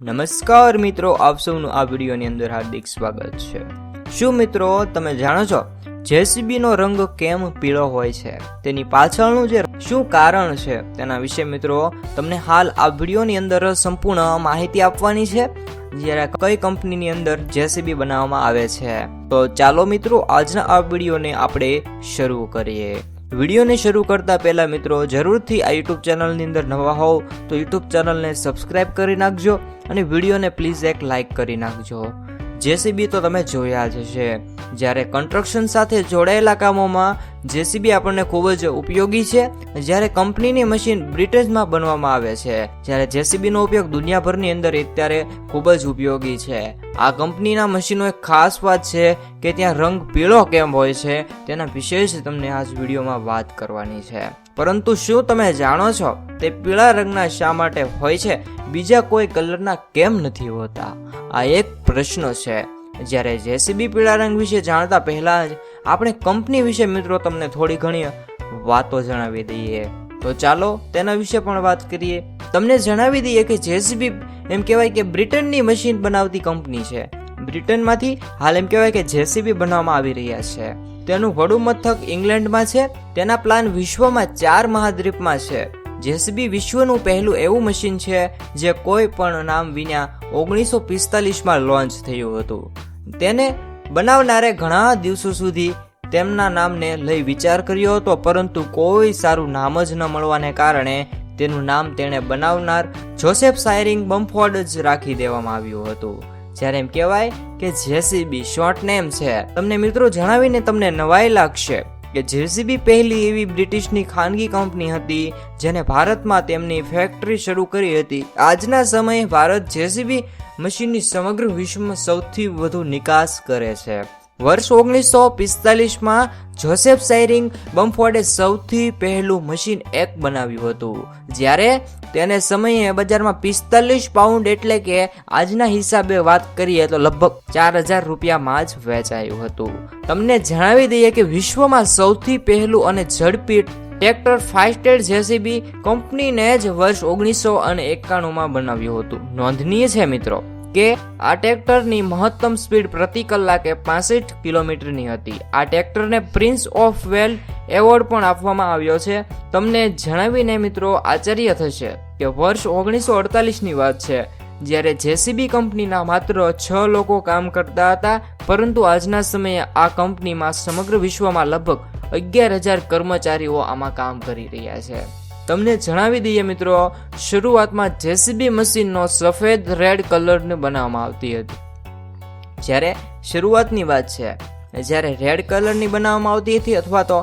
નમસ્કાર મિત્રો, આપ સૌનું આ વિડીયોની અંદર હાર્દિક સ્વાગત છે. શું મિત્રો, તમે જાણો છો, જેસીબીનો રંગ કેમ પીળો હોય છે? તેની પાછળનું જે શું કારણ છે? તેના વિશે મિત્રો, તમને હાલ આ વિડીયોની અંદર સંપૂર્ણ માહિતી આપવાની છે. જ્યારે કઈ કંપનીની અંદર જેસીબી બનાવવામાં આવે છે. તો ચાલો મિત્રો, આજના આ વિડીયોને આપણે શરૂ કરીએ. વિડીયોને શરૂ કરતા પહેલા મિત્રો, જરૂરથી આ યુટ્યુબ ચેનલની અંદર નવા હોવ તો યુટ્યુબ ચેનલને સબસ્ક્રાઇબ કરી નાખજો અને વિડીયોને પ્લીઝ એક લાઇક કરી નાખજો. જેસીબી તો તમે જોયા જ હશે. જ્યારે કન્સ્ટ્રક્શન સાથે જોડાયેલા કામોમાં જેસીબી આપણને ખૂબ જ ઉપયોગી છે. જ્યારે કંપનીની મશીન બ્રિટેનમાં બનવામાં આવે છે, જ્યારે જેસીબીનો ઉપયોગ દુનિયાભરની અંદર અત્યારે ખૂબ જ ઉપયોગી છે. આ કંપનીના મશીનો એક ખાસ વાત છે કે ત્યાં રંગ પીળો કેમ હોય છે, તેના વિશે જ તમને આ વિડીયોમાં વાત કરવાની છે. પરંતુ શું તમે જાણો છો તે પીળા રંગના શા માટે હોય છે? બીજા કોઈ કલરના કેમ નથી હોતા? આ એક પ્રશ્ન છે. જ્યારે જેસીબી પીળા રંગ વિશે જાણતા પહેલા જ આપણે કંપની વિશે મિત્રો તમને થોડી ઘણી વાતો જણાવી દઈએ. તો ચાલો તેના વિશે પણ વાત કરીએ. તમને જણાવી દઈએ કે જેસીબી એમ કહેવાય કે બ્રિટનની મશીન બનાવતી કંપની છે. બ્રિટનમાંથી હાલ એમ કહેવાય કે જેસીબી બનાવવામાં આવી રહ્યા છે. તેનું વડું મથક ઇંગ્લેન્ડમાં છે. તેના પ્લાન વિશ્વમાં ચાર મહાદ્વીપમાં છે. જેસીબી વિશ્વનું પહેલું એવું મશીન છે જે કોઈ પણ નામ વિના ઓગણીસો પિસ્તાલીસમાં લોન્ચ થયું હતું. તેને બનાવનારે ઘણા દિવસો સુધી તેમના નામને લઈ વિચાર કર્યો હતો, પરંતુ કોઈ સારું નામ જ ન મળવાને કારણે તેનું નામ તેણે બનાવનાર જોસેફ સાયરિંગ બમ્ફોર્ડ જ રાખી દેવામાં આવ્યું હતું. જ્યારે એમ કહેવાય કે જેસીબી શોર્ટ નેમ છે. તમને મિત્રો જણાવીને તમને નવાઈ લાગશે. કે જેસીબી પહેલી એવી બ્રિટિશની ખાનગી કંપની હતી જેને ભારતમાં તેમની ફેક્ટરી શરૂ કરી હતી. આજના સમયે ભારત જેસીબી મશીનની સમગ્ર વિશ્વમાં સૌથી વધુ નિકાસ કરે છે. વર્ષ ઓગણીસો પિસ્તાલીસમાં જોસેફ સાયરિંગ બમ્ફોર્ડે સૌથી પહેલું મશીન એક બનાવ્યું હતું. જ્યારે તેને સમયે બજારમાં પિસ્તાલીસ પાઉન્ડ એટલે કે આજના હિસાબે વાત કરીએ તો લગભગ ચાર હજાર રૂપિયામાં જ વેચાયું હતું. તમને જણાવી દઈએ કે વિશ્વમાં સૌથી પહેલું અને ઝડપી ટ્રેક્ટર ફાસ્ટેડ જેસીબી કંપનીને જ વર્ષ ઓગણીસો અને એકાણુંમાં બનાવ્યું હતું. નોંધનીય છે મિત્રો. કે આ ટ્રેક્ટરની મહત્તમ સ્પીડ પ્રતિ કલાકે પાસઠ કિલોમીટરની હતી. આ ટ્રેક્ટરને પ્રિન્સ ઓફ વેલ એવોર્ડ પણ આપવામાં આવ્યો છે. તમને જણાવીને મિત્રો આશ્ચર્ય થશે કે વર્ષ ઓગણીસો અડતાલીસની વાત છે. જ્યારે જેસીબી કંપનીના માત્ર છ લોકો કામ કરતા હતા, પરંતુ આજના સમયે આ કંપનીમાં સમગ્ર વિશ્વમાં લગભગ અગિયાર હજાર કર્મચારીઓ આમાં કામ કરી રહ્યા છે. તમને જણાવી દઈએ મિત્રો, શરૂઆતમાં જેસીબી મશીનનો સફેદ, રેડ કલરને બનાવવામાં આવતી હતી. જ્યારે શરૂઆતની વાત છે, જ્યારે રેડ કલરની બનાવવામાં આવતી હતી અથવા તો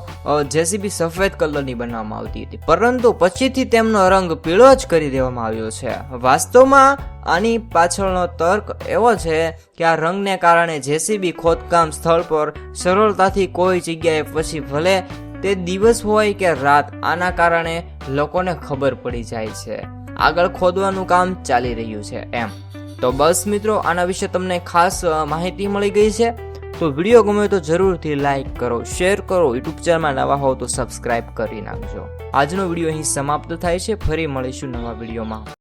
જેસીબી સફેદ કલરની બનાવવામાં આવતી હતી. પરંતુ પછીથી તેમનો રંગ પીળો જ કરી દેવામાં આવ્યો છે. વાસ્તવમાં, આની પાછળનો તર્ક એવો છે કે આ રંગને કારણે જેસીબી ખોદકામ સ્થળ પર સરળતાથી કોઈ જગ્યાએ પછી ભલે તે દિવસ હોય કે રાત, આના કારણે લોકોને ખબર પડી જાય છે. આગળ ખોદવાનું કામ ચાલી રહ્યું છે, એમ. તો બસ મિત્રો, આના વિશે તમને ખાસ માહિતી મળી ગઈ છે. તો વીડિયો ગમે તો જરૂરથી લાઈક કરો, શેર કરો, યુટ્યુબ ચેનલમાં નવા હોવ તો સબસ્ક્રાઇબ કરી નાખજો. આજનો વીડિયો અહીં સમાપ્ત થાય છે, ફરી મળીશું નવા વિડીયોમાં.